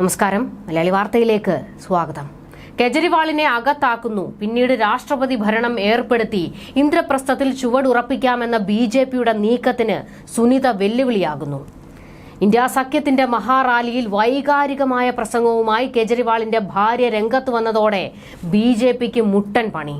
നമസ്കാരം. മലയാളി വാർത്തയിലേക്ക് സ്വാഗതം. കെജ്രിവാളിനെ അകത്താക്കുന്നു. പിന്നീട് രാഷ്ട്രപതി ഭരണം ഏർപ്പെടുത്തി. ഇന്ദ്രപ്രസ്ഥത്തിൽ ചുവടുറപ്പിക്കാമെന്ന ബി ജെ പിയുടെ നീക്കത്തിന് സുനിത വെല്ലുവിളിയാകുന്നു. ഇന്ത്യ സഖ്യത്തിന്റെ മഹാറാലിയിൽ വൈകാരികമായ പ്രസംഗവുമായി കെജ്രിവാളിന്റെ ഭാര്യ രംഗത്ത് വന്നതോടെ ബി ജെ പിക്ക് മുട്ടൻ പണി.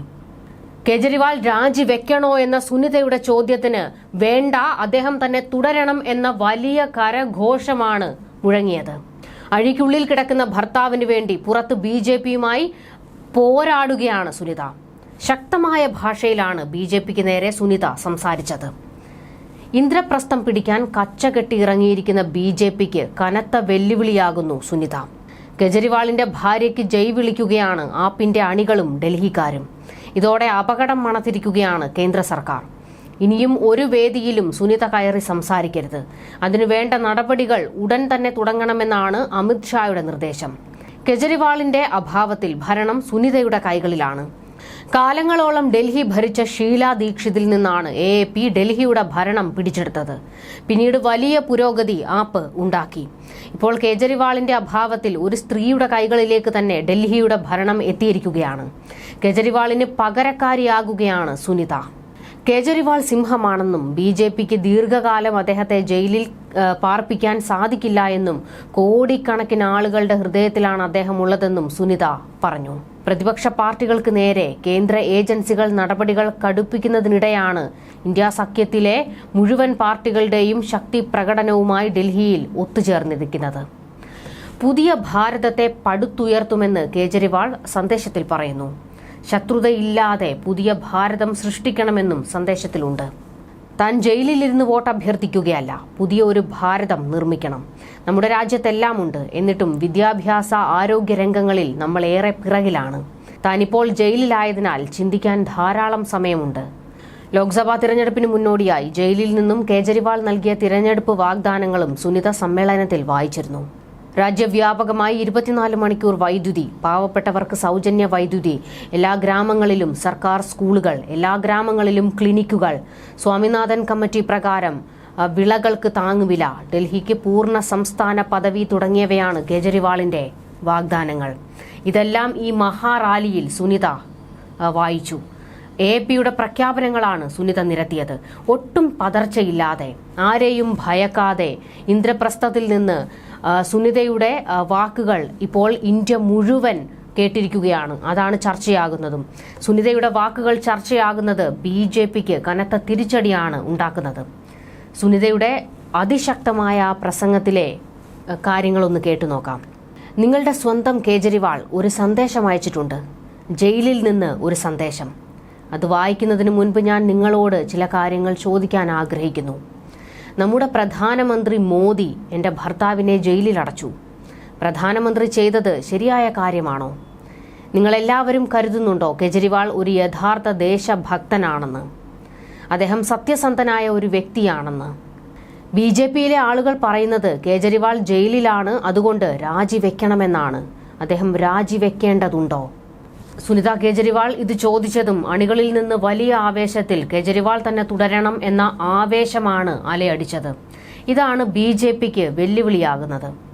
കെജ്രിവാൾ രാജിവെക്കണോ എന്ന സുനിതയുടെ ചോദ്യത്തിന് വേണ്ട അദ്ദേഹം തന്നെ തുടരണം എന്ന വലിയ കരഘോഷമാണ് മുഴങ്ങിയത്. അഴിക്കുള്ളിൽ കിടക്കുന്ന ഭർത്താവിന് വേണ്ടി പുറത്ത് ബി ജെ പിയുമായി പോരാടുകയാണ് സുനിത. ശക്തമായ ഭാഷയിലാണ് ബി ജെ പിക്ക് നേരെ സുനിത സംസാരിച്ചത്. ഇന്ദ്രപ്രസ്ഥം പിടിക്കാൻ കച്ചകെട്ടി ഇറങ്ങിയിരിക്കുന്ന ബി ജെ പിക്ക് കനത്ത വെല്ലുവിളിയാകുന്നു സുനിത. കെജ്രിവാളിന്റെ ഭാര്യയ്ക്ക് ജയ് വിളിക്കുകയാണ് ആപ്പിന്റെ അണികളും ഡൽഹിക്കാരും. ഇതോടെ അപകടം മണത്തിരിക്കുകയാണ് കേന്ദ്ര സർക്കാർ. ഇനിയും ഒരു വേദിയിലും സുനിത കയറി സംസാരിക്കരുത്. അതിനുവേണ്ട നടപടികൾ ഉടൻ തന്നെ തുടങ്ങണമെന്നാണ് അമിത്ഷായുടെ നിർദ്ദേശം. കെജ്രിവാളിന്റെ അഭാവത്തിൽ ഭരണം സുനിതയുടെ കൈകളിലാണ്. കാലങ്ങളോളം ഡൽഹി ഭരിച്ച ഷീല ദീക്ഷിതിൽ നിന്നാണ് എ എ പി ഡൽഹിയുടെ ഭരണം പിടിച്ചെടുത്തത്. പിന്നീട് വലിയ പുരോഗതി ആപ്പ് ഉണ്ടാക്കി. ഇപ്പോൾ കേജ്രിവാളിന്റെ അഭാവത്തിൽ ഒരു സ്ത്രീയുടെ കൈകളിലേക്ക് തന്നെ ഡൽഹിയുടെ ഭരണം എത്തിയിരിക്കുകയാണ്. കേജ്രിവാളിന് പകരക്കാരിയാകുകയാണ് സുനിത. കേജ്രിവാൾ സിംഹമാണെന്നും ബി ജെ പിക്ക് ദീർഘകാലം അദ്ദേഹത്തെ ജയിലിൽ പാർപ്പിക്കാൻ സാധിക്കില്ല എന്നും കോടിക്കണക്കിന് ആളുകളുടെ ഹൃദയത്തിലാണ് അദ്ദേഹം ഉള്ളതെന്നും സുനിത പറഞ്ഞു. പ്രതിപക്ഷ പാർട്ടികൾക്ക് നേരെ കേന്ദ്ര ഏജൻസികൾ നടപടികൾ കടുപ്പിക്കുന്നതിനിടെയാണ് ഇന്ത്യ സഖ്യത്തിലെ മുഴുവൻ പാർട്ടികളുടെയും ശക്തി പ്രകടനവുമായി ഡൽഹിയിൽ ഒത്തുചേർന്നിരിക്കുന്നത്. പുതിയ ഭാരതത്തെ പടുത്തുയർത്തുമെന്ന് കേജരിവാൾ സന്ദേശത്തിൽ പറയുന്നു. ശത്രുതയില്ലാതെ പുതിയ ഭാരതം സൃഷ്ടിക്കണമെന്നും സന്ദേശത്തിലുണ്ട്. താൻ ജയിലിലിരുന്ന് വോട്ട് അഭ്യർത്ഥിക്കുകയല്ല പുതിയ ഒരു ഭാരതം നിർമ്മിക്കണം. നമ്മുടെ രാജ്യത്തെല്ലാം ഉണ്ട്. എന്നിട്ടും വിദ്യാഭ്യാസ ആരോഗ്യ രംഗങ്ങളിൽ നമ്മൾ ഏറെ പിറകിലാണ്. താനിപ്പോൾ ജയിലിലായതിനാൽ ചിന്തിക്കാൻ ധാരാളം സമയമുണ്ട്. ലോക്സഭാ തിരഞ്ഞെടുപ്പിന് മുന്നോടിയായി ജയിലിൽ നിന്നും കേജ്രിവാൾ നൽകിയ തിരഞ്ഞെടുപ്പ് വാഗ്ദാനങ്ങളും സുനിത സമ്മേളനത്തിൽ വായിച്ചിരുന്നു. രാജ്യവ്യാപകമായി ഇരുപത്തിനാല് മണിക്കൂർ വൈദ്യുതി പാവപ്പെട്ടവർക്ക് സൗജന്യ വൈദ്യുതി എല്ലാ ഗ്രാമങ്ങളിലും സർക്കാർ സ്കൂളുകൾ എല്ലാ ഗ്രാമങ്ങളിലും ക്ലിനിക്കുകൾ. സ്വാമിനാഥൻ കമ്മിറ്റി പ്രകാരം വിളകൾക്ക് താങ്ങുവില ഡൽഹിക്ക് പൂർണ സംസ്ഥാന പദവി തുടങ്ങിയവയാണ് കേജ്രിവാളിന്റെ വാഗ്ദാനങ്ങൾ. ഇതെല്ലാം ഈ മഹാറാലിയിൽ സുനിത വായിച്ചു. എ പിയുടെ പ്രഖ്യാപനങ്ങളാണ് സുനിത നിരത്തിയത്. ഒട്ടും പതർച്ചയില്ലാതെ ആരെയും ഭയക്കാതെ ഇന്ദ്രപ്രസ്ഥത്തിൽ നിന്ന് സുനിതയുടെ വാക്കുകൾ ഇപ്പോൾ ഇന്ത്യ മുഴുവൻ കേട്ടിരിക്കുകയാണ്. അതാണ് ചർച്ചയാകുന്നതും. സുനിതയുടെ വാക്കുകൾ ചർച്ചയാകുന്നത് ബി ജെ പിക്ക് കനത്ത തിരിച്ചടിയാണ് ഉണ്ടാക്കുന്നത്. സുനിതയുടെ അതിശക്തമായ പ്രസംഗത്തിലെ കാര്യങ്ങളൊന്ന് കേട്ടു നോക്കാം. നിങ്ങളുടെ സ്വന്തം കേജരിവാൾ ഒരു സന്ദേശം അയച്ചിട്ടുണ്ട്. ജയിലിൽ നിന്ന് ഒരു സന്ദേശം. അത് വായിക്കുന്നതിന് മുൻപ് ഞാൻ നിങ്ങളോട് ചില കാര്യങ്ങൾ ചോദിക്കാൻ ആഗ്രഹിക്കുന്നു. നമ്മുടെ പ്രധാനമന്ത്രി മോദി എന്റെ ഭർത്താവിനെ ജയിലിലടച്ചു പ്രധാനമന്ത്രി ചെയ്തത് ശരിയായ കാര്യമാണോ? നിങ്ങളെല്ലാവരും കരുതുന്നുണ്ടോ കെജ്രിവാൾ ഒരു യഥാർത്ഥ ദേശഭക്തനാണെന്ന്? അദ്ദേഹം സത്യസന്ധനായ ഒരു വ്യക്തിയാണെന്ന്? ബി ജെ പിയിലെ ആളുകൾ പറയുന്നത് കേജ്രിവാൾ ജയിലിലാണ് അതുകൊണ്ട് രാജിവെക്കണമെന്നാണ്. അദ്ദേഹം രാജിവെക്കേണ്ടതുണ്ടോ? സുനിത കേജ്രിവാൾ ഇത് ചോദിച്ചതും അണികളിൽ നിന്ന് വലിയ ആവേശത്തിൽ കേജ്രിവാൾ തന്നെ തുടരണം എന്ന ആവേശമാണ് അലയടിച്ചത്. ഇതാണ് ബി വെല്ലുവിളിയാകുന്നത്.